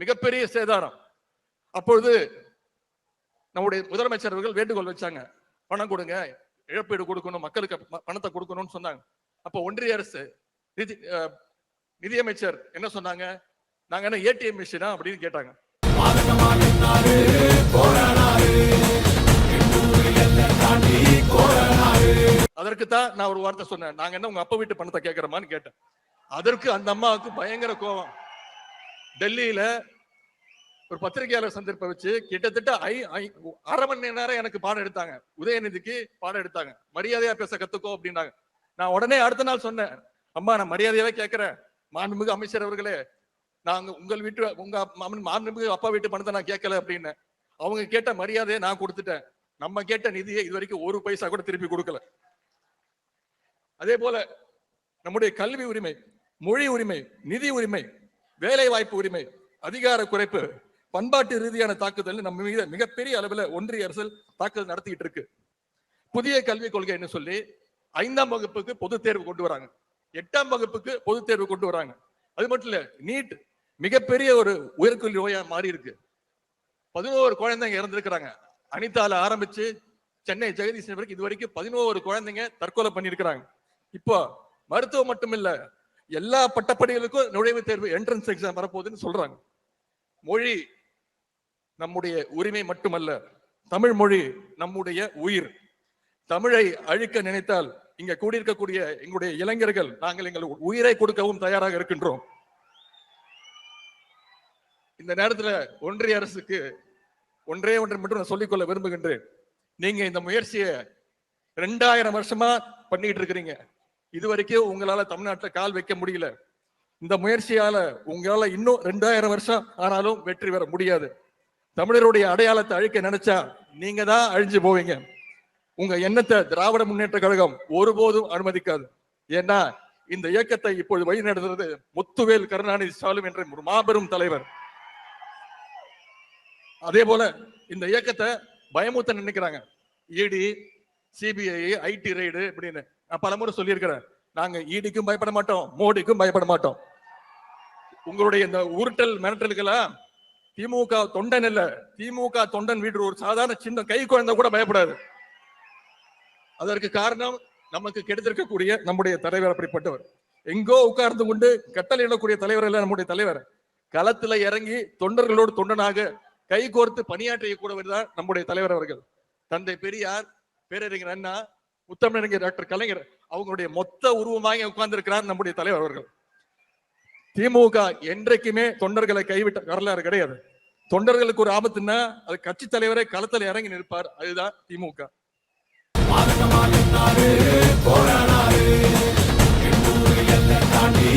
மிகப்பெரிய சேதாரம். அப்பொழுது நம்முடைய முதலமைச்சர் அவர்கள் வேண்டுகோள் வச்சாங்க. பணம் கொடுங்க இழப்பீடு கொடுக்கணும் மக்களுக்கு பணத்தை கொடுக்கணும்னு சொன்னாங்க. அப்போ ஒன்றிய அரசு நிதி நிதியமைச்சர் என்ன சொன்னாங்க? நாங்க என்ன ஏடிஎம் மிஷினா அப்படின்னு கேட்டாங்க. அதற்கு தான் நான் ஒரு வார்த்தை சொன்னேன். நாங்க என்ன உங்க அப்பா வீட்டு பணத்தை கேட்கறோமான்னு கேட்டேன். அதற்கு அந்த அம்மாவுக்கு பயங்கர கோபம் டெல்லியில ஒரு பத்திரிகையாளர் சந்திப்பை வச்சு கிட்டத்தட்ட ஐ ஐ- அரை மணி நேரம் எனக்கு பாடம் எடுத்தாங்க. உதயநிதிக்கு பாடம் எடுத்தாங்க. மரியாதையா பேச கத்துக்கோ அப்படின்னாங்க. நான் உடனே அடுத்த நாள் சொன்னேன். அம்மா நான் மரியாதையாவே கேட்கிறேன் மாண்புமிகு அமைச்சர் அவர்களே நாங்க உங்கள் வீட்டு உங்க மாண்புமிகு அப்பா வீட்டு பணத்தை நான் கேட்கல அப்படின்னு. அவங்க கேட்ட மரியாதையை நான் கொடுத்துட்டேன். நம்ம கேட்ட நிதியை இது வரைக்கும் ஒரு பைசா கூட திருப்பி கொடுக்கல. அதே போல நம்முடைய கல்வி உரிமை மொழி உரிமை நிதி உரிமை வேலை வாய்ப்பு உரிமை அதிகார குறைப்பு பண்பாட்டு ரீதியான தாக்குதல் நம்ம மீது மிகப்பெரிய அளவில் ஒன்றிய அரசு தாக்குதல் நடத்திட்டு இருக்கு. புதிய கல்விக் கொள்கைன்னு சொல்லி ஐந்தாம் வகுப்புக்கு பொது தேர்வு கொண்டு வராங்க. எட்டாம் வகுப்புக்கு பொது தேர்வு கொண்டு வராங்க. அது மட்டும் இல்ல நீட் மிகப்பெரிய ஒரு உயர்கல்வி நோயா மாறி இருக்கு. பதினோரு குழந்தைங்க இறந்துருக்கிறாங்க. அனிதால ஆரம்பிச்சு சென்னை ஜெகதீஷ் வரைக்கும் இது வரைக்கும் பதினோரு குழந்தைங்க தற்கொலை பண்ணியிருக்கிறாங்க. இப்போ மருத்துவம் மட்டும் இல்லை எல்லா பட்டப்படிகளுக்கும் நுழைவுத் தேர்வு என்ட்ரன்ஸ் எக்ஸாம் வரப்போகுதுன்னு சொல்றாங்க. மொழி நம்முடைய உரிமை மட்டுமல்ல தமிழ் மொழி நம்முடைய உயிர். தமிழை அழிக்க நினைத்தால் இங்க கூடியிருக்கக்கூடிய எங்களுடைய இளைஞர்கள் நாங்கள் எங்கள் உயிரை கொடுக்கவும் தயாராக இருக்கின்றோம். இந்த நேரத்துல ஒன்றிய அரசுக்கு ஒன்றே ஒன்றை மட்டும் நான் சொல்லிக்கொள்ள விரும்புகின்றேன். நீங்க இந்த முயற்சியை ரெண்டாயிரம் வருஷமா பண்ணிட்டு இருக்கிறீங்க. இதுவரைக்கும் உங்களால தமிழ்நாட்டுல கால் வைக்க முடியல. இந்த முயற்சியால உங்களால இன்னும் ரெண்டாயிரம் வருஷம் ஆனாலும் வெற்றி பெற முடியாது. தமிழருடைய அடையாளத்தை அழிக்க நினைச்சா நீங்க தான் அழிஞ்சு போவீங்க. உங்க எண்ணத்தை திராவிட முன்னேற்ற கழகம் ஒருபோதும் அனுமதிக்காது. ஏன்னா இந்த இயக்கத்தை இப்பொழுது வழிநடத்துறது முத்துவேல் கருணாநிதி ஸ்டாலின் என்ற ஒரு மாபெரும் தலைவர். அதே போல இந்த இயக்கத்தை பயமுத்த நினைக்கிறாங்க. இடி சிபிஐ ஐடி ரைடு இப்படின்னு. நான் பலமுறை சொல்லியிருக்கிறேன். நாங்க ஈடிக்கும் பயப்பட மாட்டோம் மோடிக்கும் பயப்பட மாட்டோம். உங்களுடைய இந்த உருட்டல் மிரட்டலுக்கெல்லாம் திமுக தொண்டன் இல்ல. திமுக தொண்டன் வீடு ஒரு சாதாரண சின்ன கை குழந்தை கூட பயப்படாது. அதற்கு காரணம் நமக்கு கெடுத்திருக்கக்கூடிய நம்முடைய தலைவர் அப்படிப்பட்டவர். எங்கோ உட்கார்ந்து கொண்டு கட்டளையிடக்கூடிய தலைவர் இல்ல நம்முடைய தலைவர். களத்துல இறங்கி தொண்டர்களோடு தொண்டனாக கை கோர்த்து பணியாற்றிய கூடவர் தான் நம்முடைய தலைவர் அவர்கள். தந்தை பெரியார் பேரறிஞர் அண்ணா முத்தமிழறிஞர் டாக்டர் கலைஞர் அவங்களுடைய மொத்த உருவமாக உட்கார்ந்திருக்கிறார் நம்முடைய தலைவர் அவர்கள். திமுக என்றைக்குமே தொண்டர்களை கைவிட்ட வரலாறு கிடையாது. தொண்டர்களுக்கு ஒரு ஆபத்துன்னா அது கட்சி தலைவரே களத்தில் இறங்கி நிற்பார். அதுதான் திமுக. போராடாரு தாண்டி